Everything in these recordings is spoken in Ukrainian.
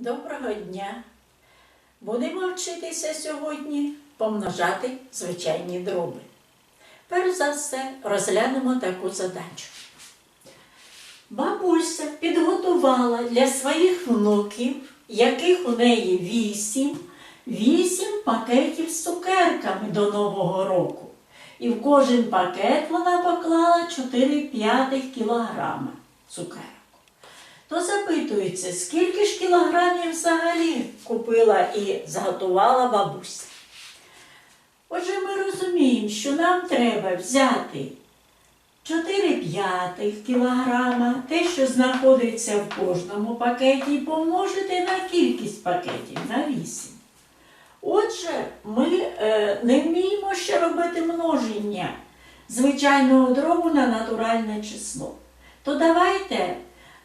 Доброго дня! Будемо вчитися сьогодні помножати звичайні дроби. Перш за все розглянемо таку задачу. Бабуся підготувала для своїх внуків, яких у неї вісім, вісім пакетів з цукерками до Нового року. І в кожен пакет вона поклала 4 п'ятих кілограма цукерок. То запитується, скільки ж кілограмів взагалі купила і зготувала бабуся. Отже, ми розуміємо, що нам треба взяти 4 п'ятих кілограма, те, що знаходиться в кожному пакеті, і помножити на кількість пакетів на 8. Отже, ми е, не вміємо ще робити множення звичайного дробу на натуральне число. То давайте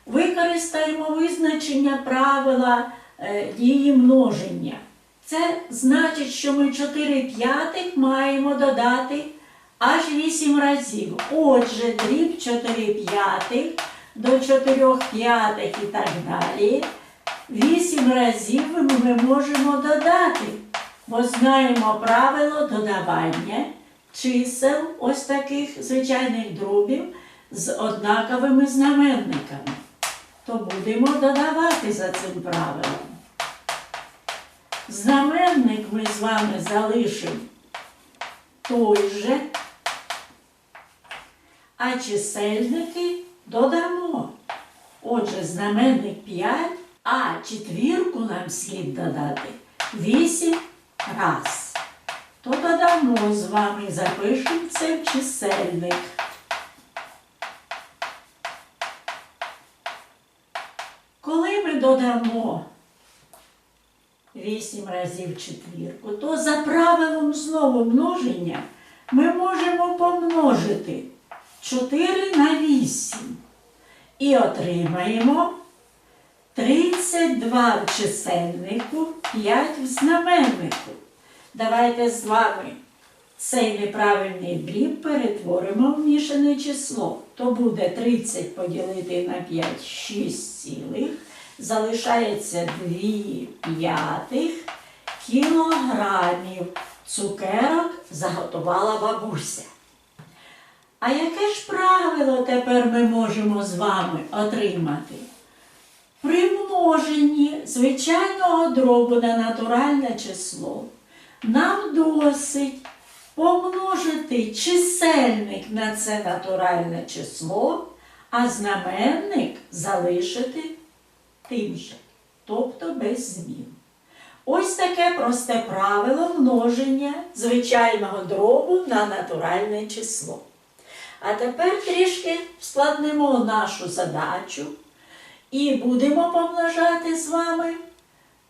використаємо визначення правила е, дії множення. Це значить, що ми 4 п'ятих маємо додати аж 8 разів. Отже, дріб 4 п'ятих до 4 п'ятих і так далі. 8 разів ми можемо додати, бо знаємо правило додавання чисел ось таких звичайних дробів з однаковими знаменниками. То будемо додавати за цим правилом. Знаменник ми з вами залишимо той же, а чисельники додамо. Отже, знаменник 5, а четвірку нам слід додати 8 раз. То додамо з вами, запишемо це в чисельник. Коли ми додамо 8 разів четвірку, то за правилом знову множення ми можемо помножити 4 на 8 і отримаємо 32 в чисельнику, 5 в знаменнику. Давайте з вами цей неправильний дріб перетворимо в мішане число. То буде 30 поділити на 5 6 цілих. Залишається 2 п'ятих кілограмів цукерок заготувала бабуся. А яке ж правило тепер ми можемо з вами отримати? При множенні звичайного дробу на натуральне число нам досить помножити чисельник на це натуральне число, а знаменник залишити тим же, тобто без змін. Ось таке просте правило множення звичайного дробу на натуральне число. А тепер трішки складнемо нашу задачу і будемо помножати з вами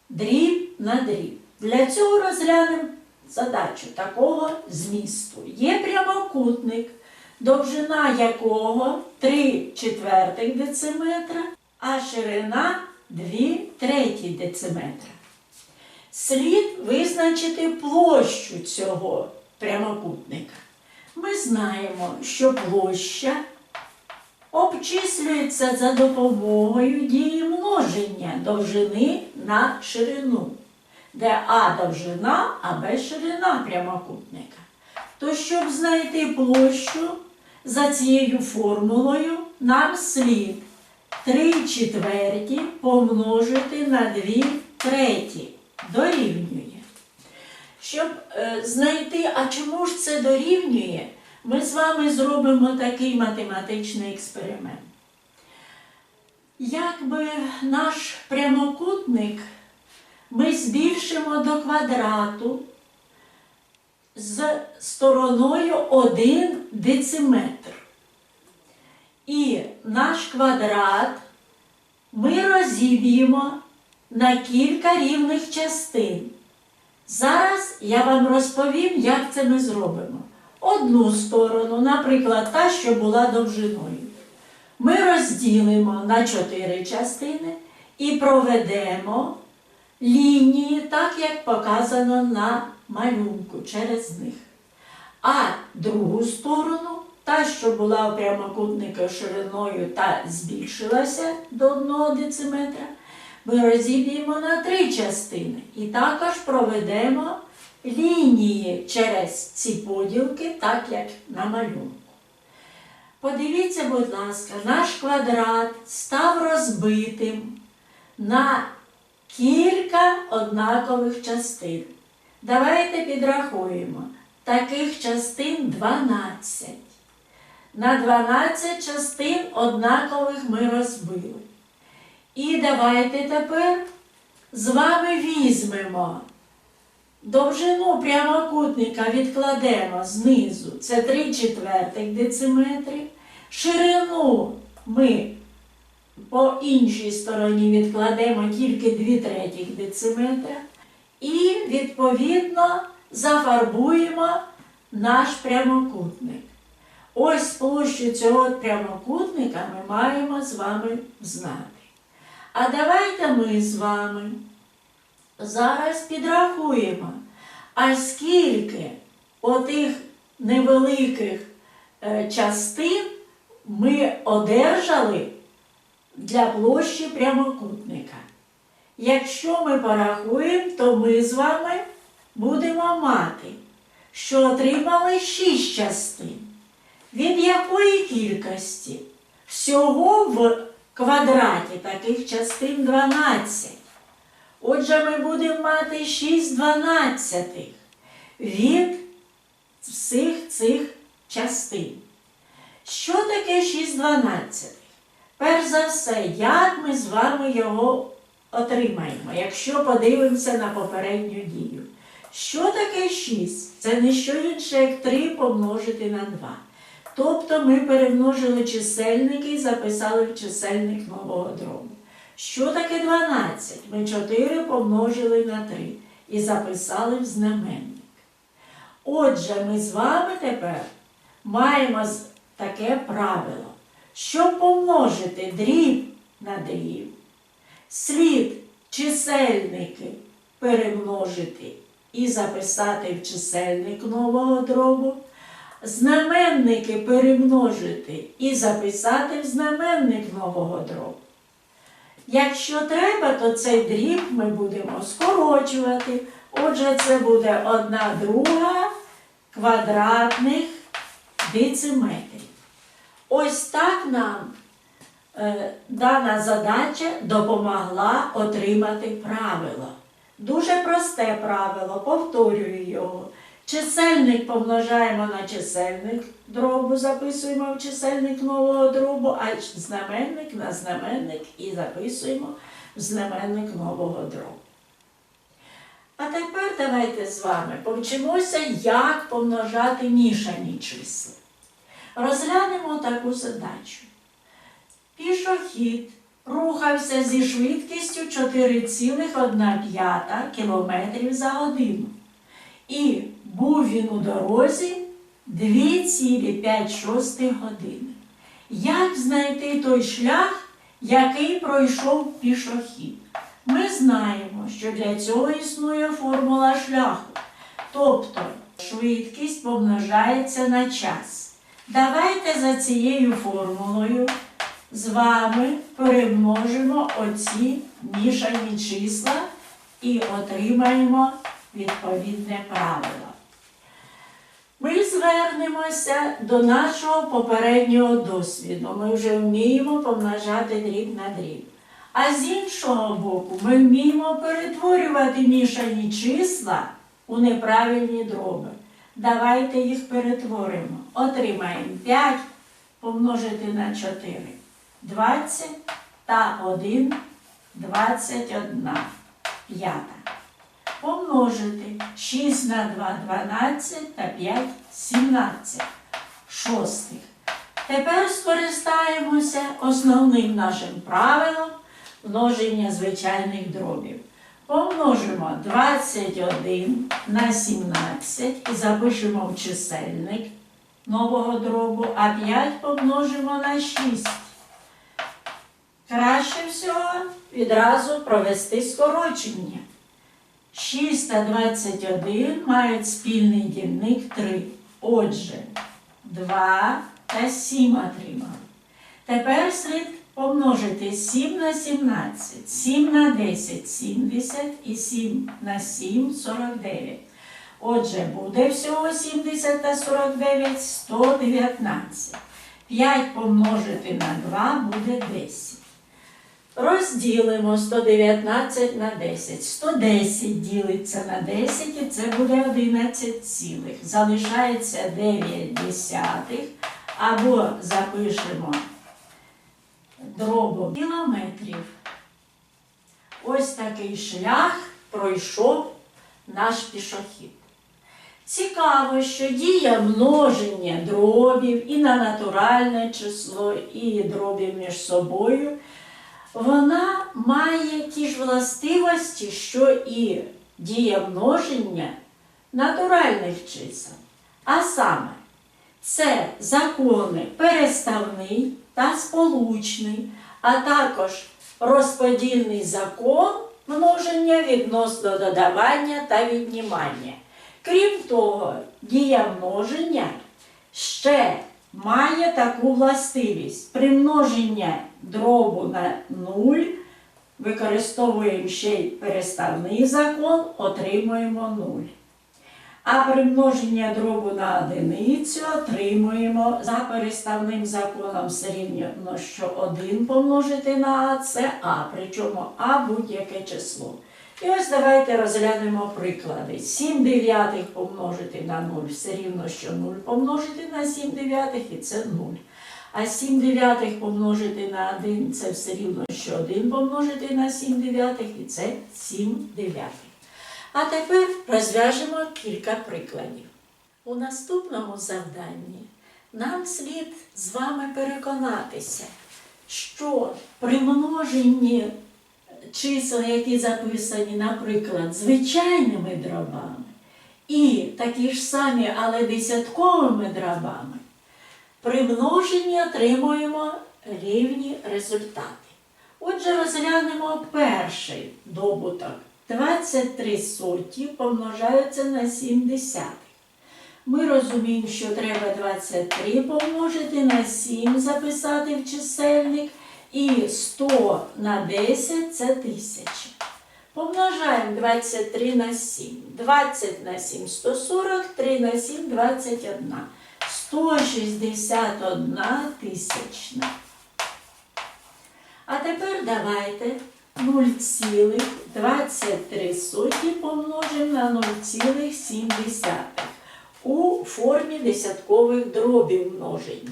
дріб на дріб. Для цього розглянемо задачу такого змісту. Є прямокутник, довжина якого 3 четвертих дециметра, а ширина 2 треті дециметра. Слід визначити площу цього прямокутника. Ми знаємо, що площа обчислюється за допомогою дії множення довжини на ширину, де А довжина, а Б ширина прямокутника. То, щоб знайти площу за цією формулою, нам слід 3 четверті помножити на 2 треті. Дорівнює. Щоб е, знайти, а чому ж це дорівнює, ми з вами зробимо такий математичний експеримент. Якби наш прямокутник ми збільшимо до квадрату з стороною 1 дециметр. І наш квадрат ми розіб'ємо на кілька рівних частин. Зараз я вам розповім, як це ми зробимо. Одну сторону, наприклад, та, що була довжиною, ми розділимо на чотири частини і проведемо лінії, так як показано на малюнку через них. А другу сторону, та, що була прямокутника шириною та збільшилася до 1 дециметра, ми розіб'ємо на три частини і також проведемо лінії через ці поділки, так як на малюнку. Подивіться, будь ласка, наш квадрат став розбитим на кілька однакових частин. Давайте підрахуємо. Таких частин 12. На 12 частин однакових ми розбили. І давайте тепер з вами візьмемо довжину прямокутника відкладемо знизу, це 3 четвертих дециметрів. Ширину ми по іншій стороні відкладемо тільки 2 третіх дециметра. І, відповідно, зафарбуємо наш прямокутник. Ось площу цього прямокутника ми маємо з вами знати. А давайте ми з вами зараз підрахуємо, а скільки отих невеликих е, частин ми одержали для площі прямокутника. Якщо ми порахуємо, то ми з вами будемо мати, що отримали 6 частин. Від якої кількості? Всього в квадраті таких частин 12. Отже, ми будемо мати 6 дванадцятих від всіх цих частин. Що таке 6 дванадцятих? Перш за все, як ми з вами його отримаємо, якщо подивимося на попередню дію. Що таке 6? Це не що інше, як 3 помножити на 2. Тобто ми перемножили чисельники і записали в чисельник нового дробу. Що таке 12? Ми 4 помножили на 3 і записали в знаменник. Отже, ми з вами тепер маємо таке правило. Щоб помножити дріб на дріб, слід чисельники перемножити і записати в чисельник нового дробу, знаменники перемножити і записати в знаменник нового дробу. Якщо треба, то цей дріб ми будемо скорочувати. Отже, це буде одна друга квадратних дециметрів. Ось так нам е, дана задача допомогла отримати правило. Дуже просте правило, повторюю його. Чисельник помножаємо на чисельник дробу, записуємо в чисельник нового дробу, а знаменник на знаменник і записуємо в знаменник нового дробу. А тепер давайте з вами повчимося, як помножати мішані числа. Розглянемо таку задачу. Пішохід рухався зі швидкістю 4,1 км за годину. І був він у дорозі 2,5 години. Як знайти той шлях, який пройшов пішохід? Ми знаємо, що для цього існує формула шляху. Тобто швидкість помножається на час. Давайте за цією формулою з вами перемножимо оці мішані числа і отримаємо відповідне правило. Ми звернемося до нашого попереднього досвіду. Ми вже вміємо помножати дріб на дріб. А з іншого боку, ми вміємо перетворювати мішані числа у неправильні дроби. Давайте їх перетворимо. Отримаємо 5 помножити на 4. 20 та 1 21 п'ята. Помножити 6 на 2 12 та 5 17 шостих. Тепер скористаємося основним нашим правилом множення звичайних дробів. Помножимо 21 на 17 і запишемо в чисельник нового дробу, а 5 помножимо на 6. Краще всього відразу провести скорочення. 6 та 21 мають спільний дільник 3. Отже, 2 та 7 отримали. Тепер слід помножити 7 на 17, 7 на 10 70 і 7 на 7 49. Отже, буде всього 70 та 49 119. 5 помножити на 2 буде 10. Розділимо 119 на 10. 110 ділиться на 10 і це буде 11 цілих. Залишається 9 десятих. Або запишемо дробом кілометрів. Ось такий шлях пройшов наш пішохід. Цікаво, що дія множення дробів і на натуральне число, і дробів між собою, вона має ті ж властивості, що і дія множення натуральних чисел. А саме, це закони переставний та сполучний, а також розподільний закон множення відносно додавання та віднімання. Крім того, дія множення ще має таку властивість. При множенні дробу на 0 використовуємо ще й переставний закон, отримуємо 0. А при множенні дробу на одиницю отримуємо за переставним законом все рівно, що 1 помножити на А це А, причому А будь-яке число. І ось давайте розглянемо приклади. 7 дев'ятих помножити на 0 все рівно, що 0 помножити на 7 дев'ятих і це 0. А 7 дев'ятих помножити на 1 це все рівно, що 1 помножити на 7 дев'ятих і це 7 дев'ятих. А тепер розв'яжемо кілька прикладів. У наступному завданні нам слід з вами переконатися, що при множенні чисел, які записані, наприклад, звичайними дробами, і такі ж самі, але десятковими дробами, при множенні отримуємо рівні результати. Отже, розглянемо перший добуток. 23 соті помножаються на 70. Ми розуміємо, що треба 23 помножити на 7 записати в чисельник. І 100 на 10 це 1000. Помножаємо 23 на 7. 20 на 7 140, 3 на 7 21. 161 тисячна. А тепер давайте 0,23 соті помножимо на 0,7 у формі десяткових дробів множення.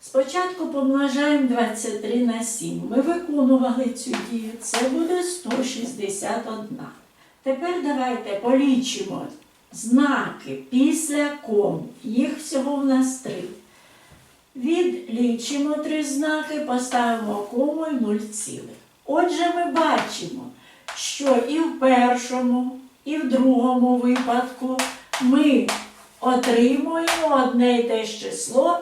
Спочатку помножаємо 23 на 7. Ми виконували цю дію. Це буде 161. Тепер давайте полічимо знаки після ком. Їх всього в нас три. Відлічимо три знаки, поставимо кому і 0 цілих. Отже, ми бачимо, що і в першому, і в другому випадку ми отримуємо одне й те ж число.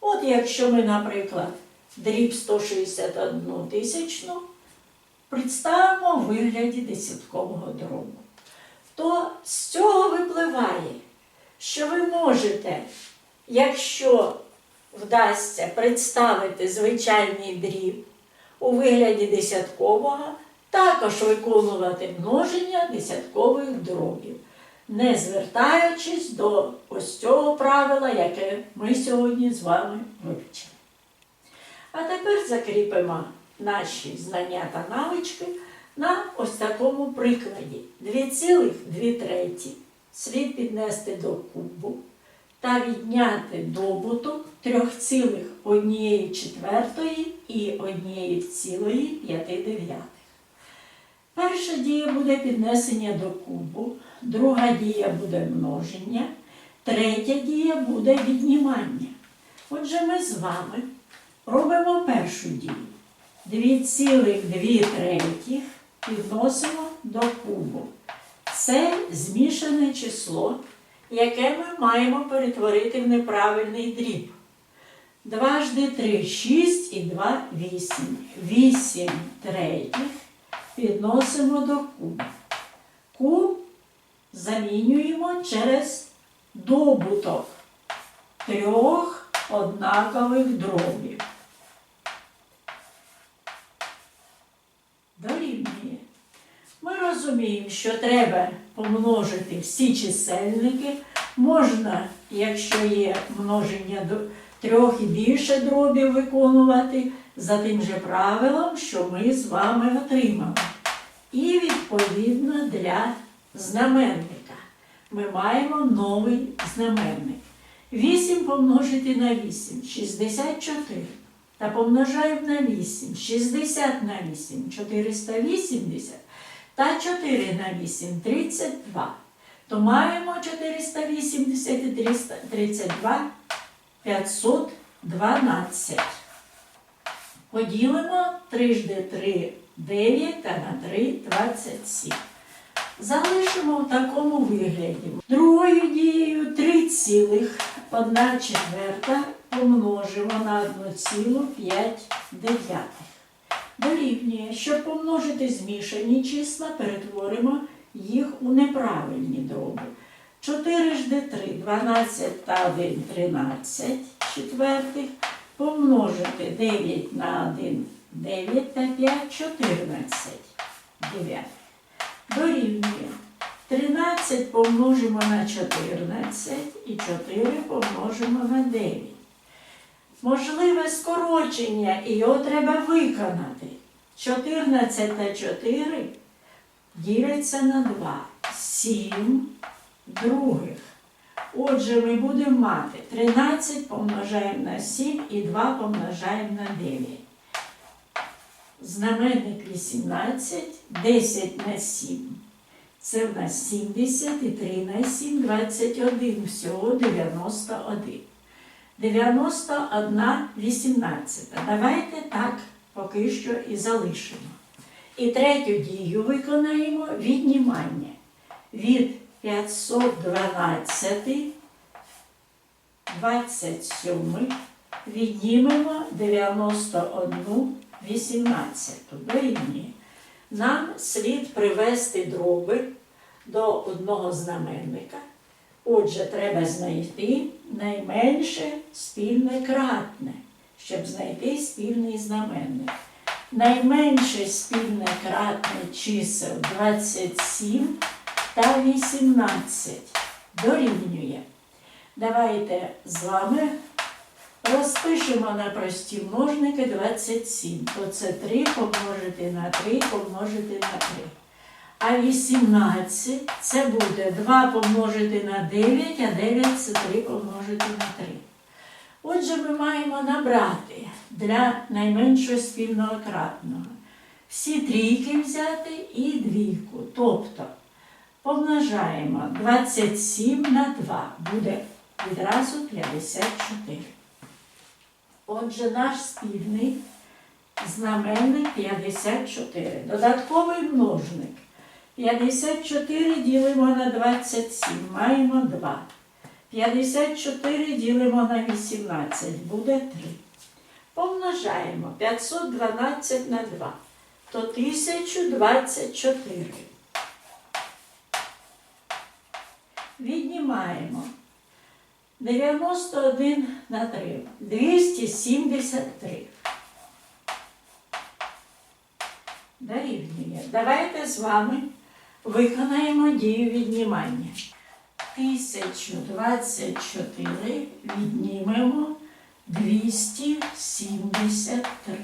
От якщо ми, наприклад, дріб 161 тисячну представимо в вигляді десяткового дробу, то з цього випливає, що ви можете, якщо вдасться представити звичайний дріб у вигляді десяткового, також виконувати множення десяткових дробів не звертаючись до ось цього правила, яке ми сьогодні з вами вивчили. А тепер закріпимо наші знання та навички на ось такому прикладі. 2,2 треті слід піднести до кубу та відняти добуток 3,1 четвертої і 1,5. Перша дія буде піднесення до кубу, друга дія буде множення, третя дія буде віднімання. Отже, ми з вами робимо першу дію. 2,2 третіх підносимо до кубу. Це змішане число, яке ми маємо перетворити в неправильний дріб. Дважди 3 – 6 і 2 – 8. 8 третіх підносимо до куба. Куб замінюємо через добуток трьох однакових дробів. Розуміємо, що треба помножити всі чисельники. Можна, якщо є множення до трьох і більше дробів виконувати за тим же правилом, що ми з вами отримали. І відповідно для знаменника. Ми маємо новий знаменник. 8 помножити на 8 64. Та помножаємо на 8, 60 на 8, 480 та 4 на 8, 32. То маємо 480 і 332, 512. Поділимо 3 жди 3, 9 та на 3, 27. Залишимо в такому вигляді. Другою дією 3 цілих 1 четверта помножимо на 1,5 дев'ятих. Дорівнює, щоб помножити змішані числа, перетворимо їх у неправильні дроби. 4 жди 3, 12 та 1, 13 четвертих. Помножити 9 на 1, 9 та 5, 14 дев'ятих. Дорівнює. 13 помножимо на 14 і 4 помножимо на 9. Можливе скорочення, і його треба виконати. 14 та 4 діляться на 2. 7 других. Отже, ми будемо мати 13 помножаємо на 7 і 2 помножаємо на 9. Знаменник 18, 10 на 7. Це в нас 70 і 3 на 7, 21, всього 91. 91 18. Давайте так поки що і залишимо. І третю дію виконаємо віднімання. Від 512 27 віднімемо 91 18. Дорівнює. Нам слід привести дроби до одного знаменника. Отже, треба знайти найменше спільне кратне, щоб знайти спільний знаменник. Найменше спільне кратне чисел 27 та 18 дорівнює. Давайте з вами розпишемо на прості множники 27. То це 3 помножити на 3 помножити на 3. А 18 це буде 2 помножити на 9, а 9 це 3 помножити на 3. Отже, ми маємо набрати для найменшого спільного кратного всі трійки взяти і двійку. Тобто помножаємо 27 на 2, буде відразу 54. Отже, наш спільний знаменник 54. Додатковий множник. 54 ділимо на 27, маємо 2. 54 ділимо на 18, буде 3. Помножаємо 512 на 2, то 1024. Віднімаємо 91 на 3, 273. Дорівнює. Давайте з вами виконаємо дію віднімання. 1024 віднімемо 273.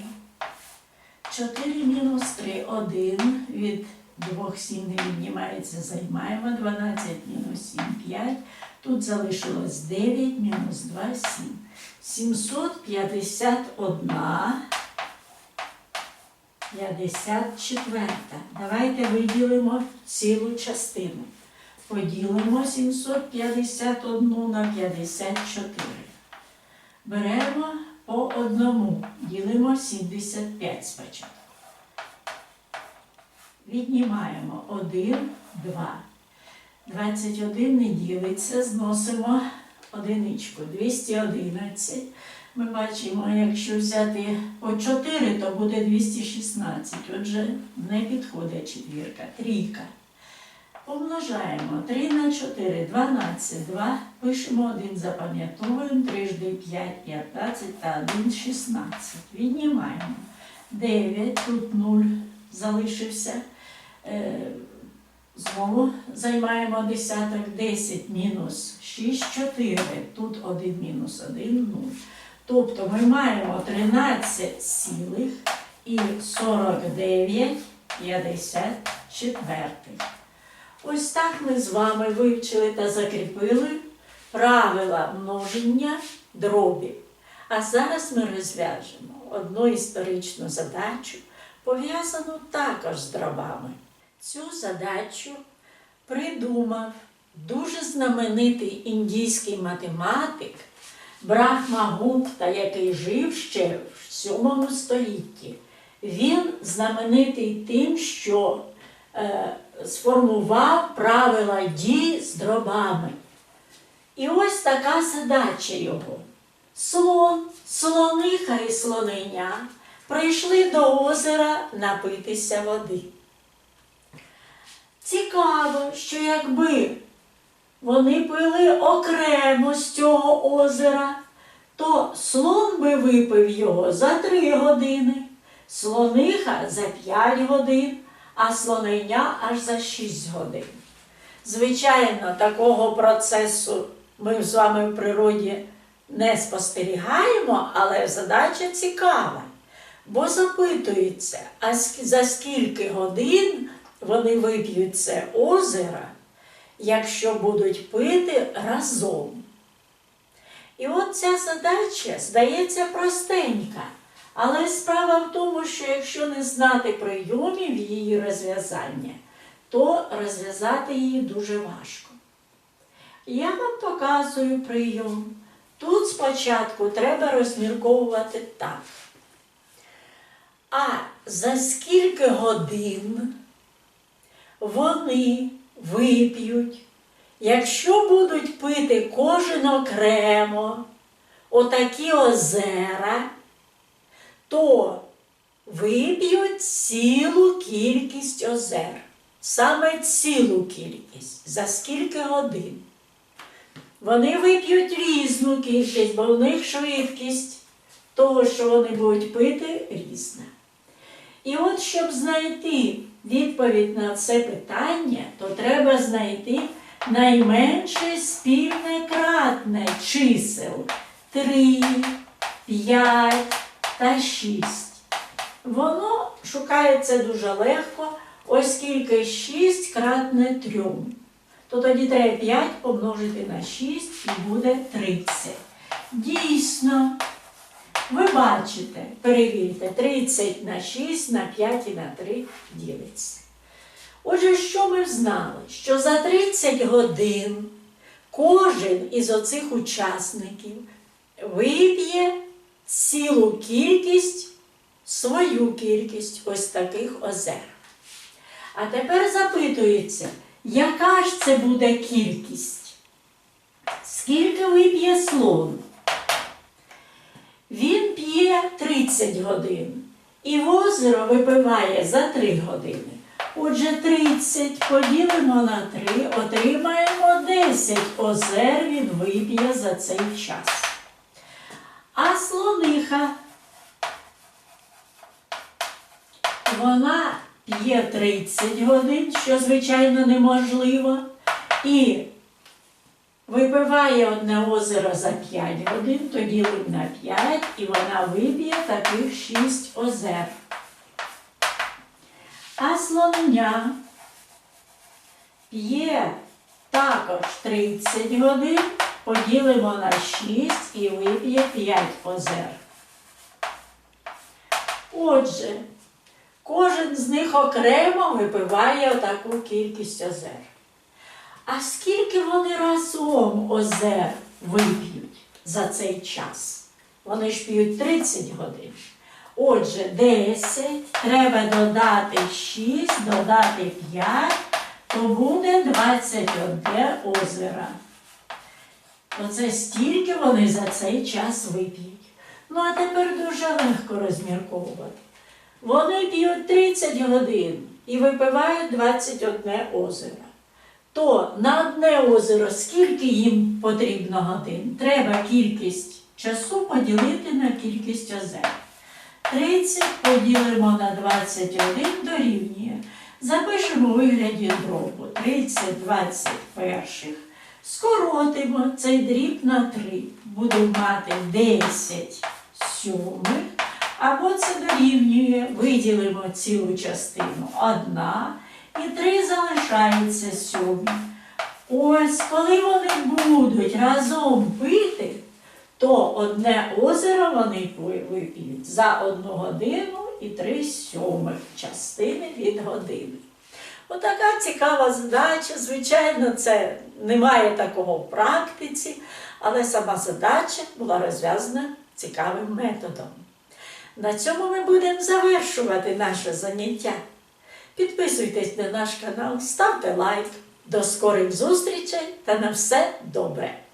4 мінус 3 1 від 2 7 не віднімається, займаємо 12 мінус 7 5. Тут залишилось 9 мінус 2 7. 751 54. Давайте виділимо цілу частину. Поділимо 751 на 54. Беремо по одному. Ділимо 75 спочатку. Віднімаємо 1, 2. 21 не ділиться, зносимо одиничку. 211. Ми бачимо, якщо взяти по 4, то буде 216. Отже, не підходить четвірка. Трійка. Помножаємо 3 на 4, 12, 2. Пишемо 1, запам'ятовуємо, 3 жди 5, 15 та 1, 16. Віднімаємо 9, тут 0 залишився. Е, Знову займаємо десяток 10 мінус 6, 4. Тут 1 мінус 1, 0. Тобто ми маємо 13 цілих і 49 54. Ось так ми з вами вивчили та закріпили правила множення дробів. А зараз ми розв'яжемо одну історичну задачу, пов'язану також з дробами. Цю задачу придумав дуже знаменитий індійський математик Брахма Гупта, який жив ще в 7 столітті. Він знаменитий тим, що е, сформував правила дій з дробами. І ось така задача його. Слон, слониха і слоненя прийшли до озера напитися води. Цікаво, що якби вони пили окремо з цього озера, то слон би випив його за три години, слониха за п'ять годин, а слоненя аж за шість годин. Звичайно, такого процесу ми з вами в природі не спостерігаємо, але задача цікава. Бо запитується, а за скільки годин вони вип'ють це озеро, якщо будуть пити разом. І от ця задача здається простенька, але справа в тому, що якщо не знати прийомів її розв'язання, то розв'язати її дуже важко. Я вам показую прийом. Тут спочатку треба розмірковувати так. А за скільки годин вони вип'ють, якщо будуть пити кожен окремо отакі озера, то вип'ють цілу кількість озер. Саме цілу кількість. За скільки годин? Вони вип'ють різну кількість, бо в них швидкість того, що вони будуть пити, різна. І от, щоб знайти відповідь на це питання, то треба знайти найменше спільне кратне чисел 3, 5 та 6. Воно шукається дуже легко, оскільки 6 кратне 3. То тоді треба 5 помножити на 6 і буде 30. Дійсно, ви бачите, перевірте, 30 на 6, на 5 і на 3 ділиться. Отже, що ми знали? Що за 30 годин кожен із оцих учасників вип'є цілу кількість, свою кількість ось таких озер. А тепер запитується, яка ж це буде кількість? Скільки вип'є слон? П'є 30 годин і в озеро випиває за 3 години. Отже, 30 поділимо на 3, отримаємо 10 озер він вип'є за цей час. А слониха вона п'є 30 годин, що звичайно неможливо, і випиває одне озеро за 5 годин, то ділимо на 5, і вона вип'є таких 6 озер. А слоння п'є також 30 годин, поділимо на 6 і вип'є 5 озер. Отже, кожен з них окремо випиває отаку кількість озер. А скільки вони разом озер вип'ють за цей час? Вони ж п'ють 30 годин. Отже, 10, треба додати 6, додати 5, то буде 21 озеро. Оце стільки вони за цей час вип'ють. Ну, а тепер дуже легко розмірковувати. Вони п'ють 30 годин і випивають 21 озеро. То на одне озеро скільки їм потрібно годин? Треба кількість часу поділити на кількість озер. 30 поділимо на 21 дорівнює. Запишемо у вигляді дробу 30 21, скоротимо цей дріб на 3. Будемо мати 10 сьомих, або це дорівнює, виділимо цілу частину 1, і 3 залишається сьомі. Ось коли вони будуть разом пити, то одне озеро вони вип'ють за одну годину і три сьомих частини від години. Отака цікава задача. Звичайно, це немає такого в практиці, але сама задача була розв'язана цікавим методом. На цьому ми будемо завершувати наше заняття. Підписуйтесь на наш канал, ставте лайк. До скорих зустрічей та на все добре!